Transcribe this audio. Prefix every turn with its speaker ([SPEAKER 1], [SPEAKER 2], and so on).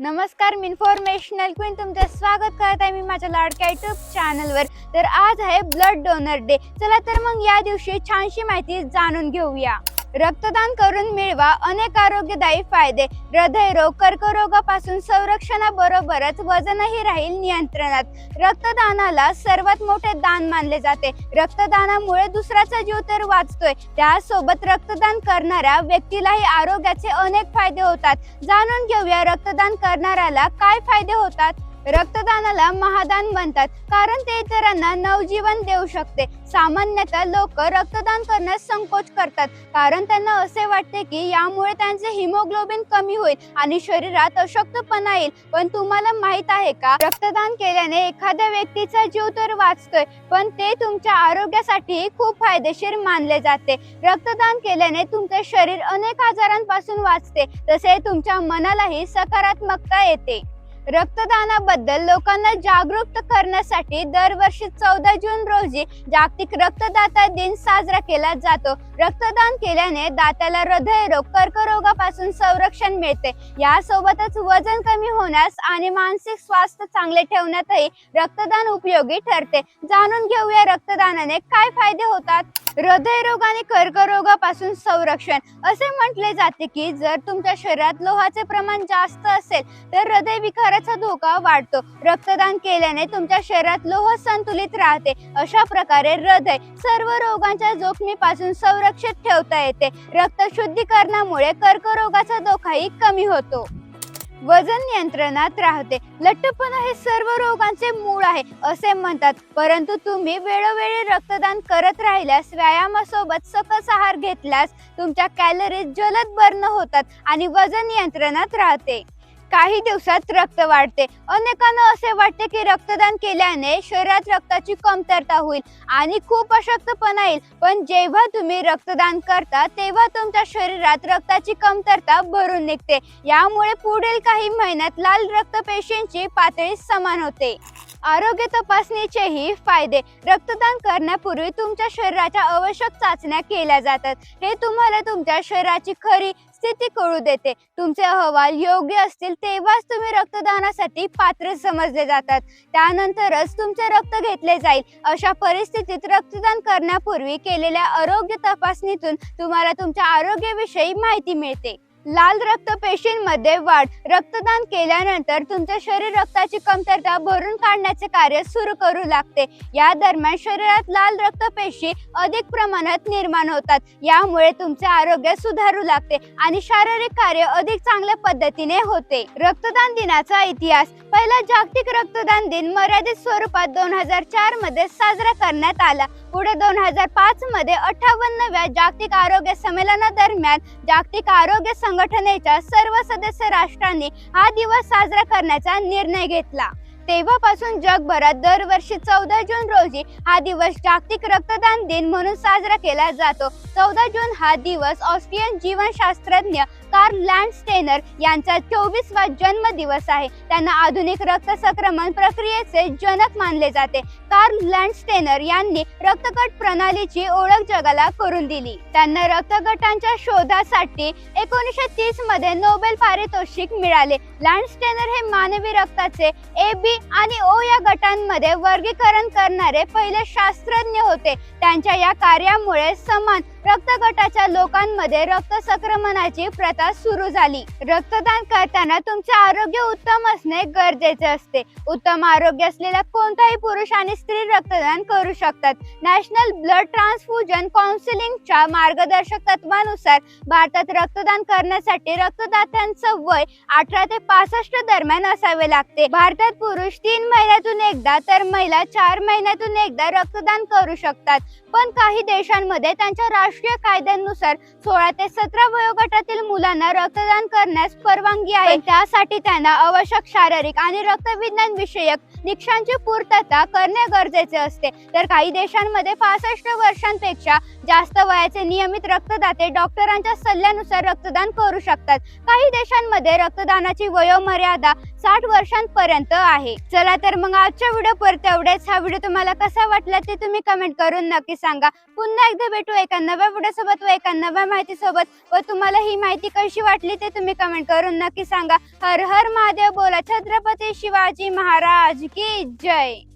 [SPEAKER 1] नमस्कार मी informational queen तुमचं स्वागत करत आहे मी माझ्या लाडक्या युट्यूब चॅनलवर तर आज आहे ब्लड डोनर डे चला तर मग या दिवशी छानशी माहिती जाणून घेऊया. रक्तदान करून मिळवा. अनेक आरोग्यदायी फायदे. हृदयरोग कर्करोगापासून संरक्षणाबरोबरच वजनही राहील नियंत्रणात. रक्तदानाला सर्वात मोठे दान मानले जाते. रक्तदानामुळे दुसऱ्याचा जीव तर वाचतोय. त्यासोबत रक्तदान करणाऱ्या व्यक्तीलाही आरोग्याचे अनेक फायदे होतात. जाणून घेऊया रक्तदान करणाऱ्याला काय फायदे होतात? रक्तदानाला महादान म्हणतात कारण ते इतरांना नवजीवन देऊ शकते. सामान्यतः लोक रक्तदान करण्यास संकोच करतात. कारण त्यांना असे वाटते की यामुळे त्यांचे हिमोग्लोबिन कमी होईल आणि शरीरात अशक्तपणा येईल. पण तुम्हाला माहीत आहे का? रक्तदान केल्याने एखाद्या व्यक्तीचा जीव तर वाचतोय पण ते तुमच्या आरोग्यासाठी खूप फायदेशीर मानले जाते. रक्तदान केल्याने तुमचे शरीर अनेक आजारांपासून वाचते तसे तुमच्या मनालाही सकारात्मकता येते. रक्तदानाबद्दल लोकांना जागरूक करण्यासाठी दरवर्षी चौदा जून रोजी जागतिक रक्तदाता दिन साजरा केला जातो. रक्तदान केल्याने दात्याला हृदयरोग कर्करोगापासून संरक्षण मिळते. यासोबतच वजन कमी होण्यास आणि मानसिक स्वास्थ्य चांगले ठेवण्यातही रक्तदान उपयोगी ठरते. जाणून घेऊया रक्तदानाने काय फायदे होतात? हृदयरोग आणि कर्करोगापासून संरक्षण. असे म्हटले जाते की जर तुमच्या शरीरात लोहाचे प्रमाण जास्त असेल तर हृदय विकाराचा धोका वाढतो. रक्तदान केल्याने तुमच्या शरीरात लोह संतुलित राहते. अशा प्रकारे हृदय सर्व रोगांच्या जोखमीपासून संरक्षित ठेवता येते. रक्त शुद्धीकरणामुळे कर्करोगाचा धोकाही कमी होतो. वजन नियंत्रणात राहते. लठ्ठपणा हे सर्व रोगांचे मूळ आहे असे म्हणतात. परंतु तुम्ही वेळोवेळी रक्तदान करत राहिल्यास व्यायामासोबत सकस आहार घेतल्यास तुमच्या कॅलरीज जलद बर्न होतात आणि वजन नियंत्रणात राहते. काही दिवसात रक्त वाढते. अनेकांना असे वाटते की रक्तदान केल्याने शरीरात रक्ताची कमतरता होईल आणि खूप अशक्तपणा येईल. पण जेव्हा तुम्ही रक्तदान करता तेव्हा तुमच्या शरीरात रक्ताची कमतरता भरून निघते. यामुळे पुढील काही महिन्यात लाल रक्तपेशींची पातळी समान होते. आरोग्य तपासणीचेही फायदे. रक्तदान करण्यापूर्वी तुमच्या शरीराच्या आवश्यक चाचण्या केल्या जातात. हे तुम्हाला तुमच्या शरीराची खरी स्थिती कळू देते. तुमचे अहवाल योग्य असतील तेव्हाच तुम्ही रक्तदानासाठी पात्र समजले जातात. त्यानंतरच तुमचे रक्त घेतले जाईल. अशा परिस्थितीत रक्तदान करण्यापूर्वी केलेल्या आरोग्य तपासणीतून तुम्हाला तुमच्या आरोग्याविषयी माहिती मिळते. लाल रक्तपेशींमध्ये वाढ. रक्तदान केल्यानंतर तुमचे शरीर रक्ताची कमतरता भरून काढण्याचे कार्य सुरू करू लागते. या दरम्यान शरीरात लाल रक्तपेशी अधिक प्रमाणात निर्माण होतात. यामुळे तुमचे आरोग्य सुधारू लागते आणि शारीरिक कार्य अधिक चांगल्या पद्धतीने होते. रक्तदान दिनाचा इतिहास. पहिला जागतिक रक्तदान दिन मर्यादित स्वरूपात दोन हजार चारमध्ये साजरा करण्यात आला. पुढे दोन हजार पाच मध्ये अठ्ठावन्नव्या जागतिक आरोग्य संमेलनादरम्यान जागतिक आरोग्य संघटनेच्या सर्व सदस्य राष्ट्रांनी हा दिवस साजरा करण्याचा निर्णय घेतला. तेव्हापासून जगभरात दरवर्षी चौदा जून रोजी हा दिवस जागतिक रक्तदान दिन म्हणून साजरा केला जातो. चौदा जून हा दिवस ऑस्ट्रियन जीवनशास्त्रज्ञ कार्ल लँडस्टेनर यांचा चोवीसवा जन्म दिवस आहे. त्यांना आधुनिक रक्त संक्रमण प्रक्रियेचे जनक मानले जाते. कार्ल लँडस्टेनर यांनी रक्तगट प्रणालीची ओळख जगाला करून दिली. त्यांना रक्तगटांच्या शोधासाठी एकोणीसशे तीसमध्ये नोबेल पारितोषिक मिळाले. लँडस्टेनर हे मानवी रक्ताचे ए बी आणि ओ या गटांमध्ये वर्गीकरण करणारे पहिले शास्त्रज्ञ होते. त्यांच्या या कार्यामुळे समान रक्तगटाच्या लोकांमध्ये रक्त संक्रमणाची प्रथा सुरू झाली. रक्तदान करताना तुमचे आरोग्य उत्तम असणे गरजेचे असते. उत्तम आरोग्य असलेला कोणताही पुरुष आणि स्त्री रक्तदान करू शकतात. नॅशनल ब्लड ट्रान्सफ्युजन काउन्सिलिंगच्या मार्गदर्शक तत्वानुसार भारतात रक्तदान करण्यासाठी रक्तदात्यांचं वय अठरा ते पासष्ट दरम्यान असावे लागते. भारतात पुरुष तीन महिन्यातून एकदा तर महिला चार महिन्यातून एकदा रक्तदान करू शकतात. पण काही देशांमध्ये त्यांच्या राष्ट्रीय कायद्यानुसार सोळा ते सतरा वयोगटातील मुलांना रक्तदान करण्यास परवानगी आहे. त्यासाठी त्यांना आवश्यक शारीरिक आणि रक्तविज्ञान विषयक निकषांची पूर्तता करणे गरजेचे असते. तर काही देशांमध्ये पासष्ट वर्षांपेक्षा जास्त वयाचे नियमित रक्तदाते डॉक्टरांच्या सल्ल्यानुसार रक्तदान करू शकतात. काही देशांमध्ये रक्तदानाची वयोमर्यादा साठ वर्षांपर्यंत आहे. चला तर मग आजच्या व्हिडिओ परत एवढेच. हा व्हिडिओ तुम्हाला कसा वाटला ते तुम्ही कमेंट करून नक्की सांगा. पुन्हा एकदा भेटू एका नव्या पुढे सोबत व एका नव्या माहिती सोबत व तुम्हाला ही माहिती कशी वाटली ते तुम्ही कमेंट करून नक्की सांगा. हर हर महादेव बोला. छत्रपती शिवाजी महाराज की जय.